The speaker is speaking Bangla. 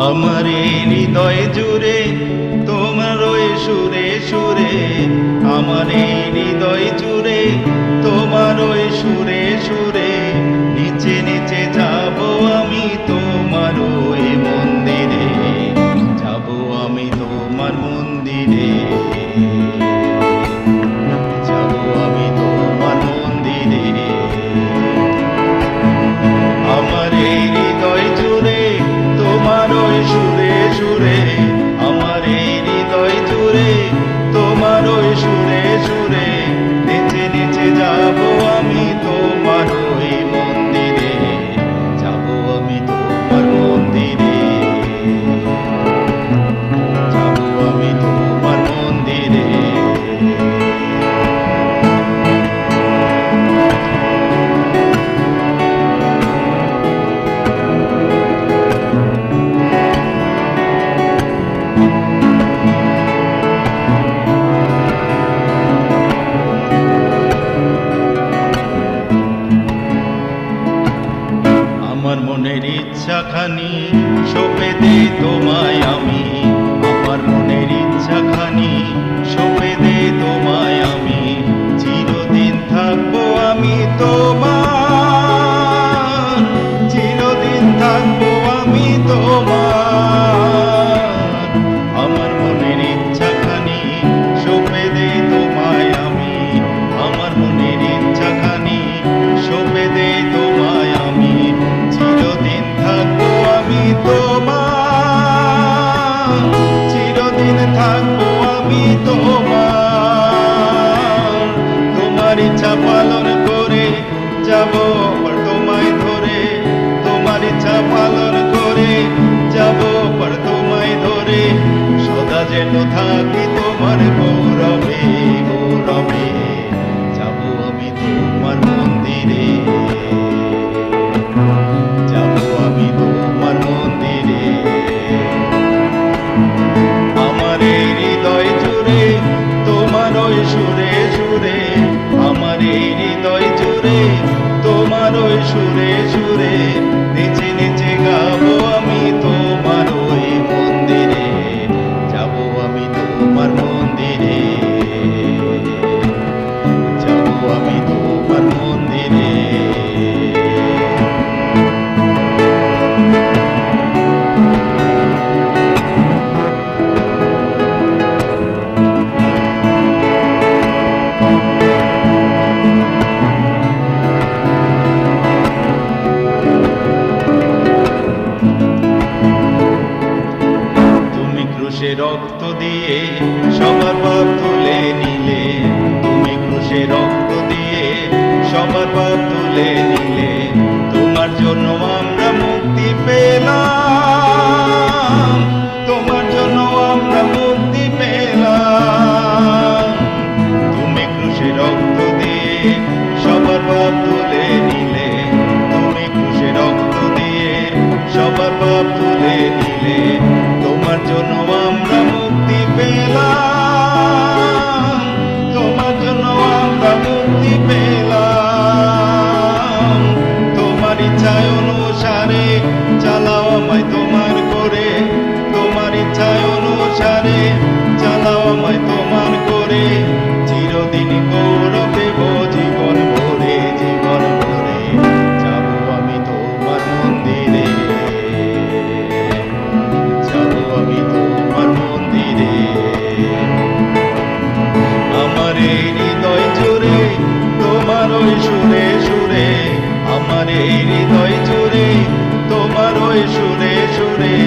আমার হৃদয় জুড়ে তোমার সুরে সুরে আমার হৃদয় জুড়ে তোমার আমার মনের ইচ্ছাখানি সপে দে তোমায় আমি। ang buwang ito সুরে সুরে নিচে নিচে গাবো আমি তোমার ওই মন্দিরে। যাব আমি তোমার মন্দিরে। ক্রুশে রক্ত দিয়ে, সবার পাপ তুলে নিলে। তুমি ক্রুশে রক্ত দিয়ে, সবার পাপ তুলে নিলে। তোমার জন্য আমরা মুক্তি পেলাম। তোমার জন্য আমরা মুক্তি পেলাম। তুমি ক্রুশে রক্ত দিয়ে, সবার পাপ তুলে নিলে। তুমি ক্রুশে রক্ত দিয়ে, সবার পাপ সুরে সুরে আমার এই হৃদয় জুড়ে তোমার ওই সুরে সুরে।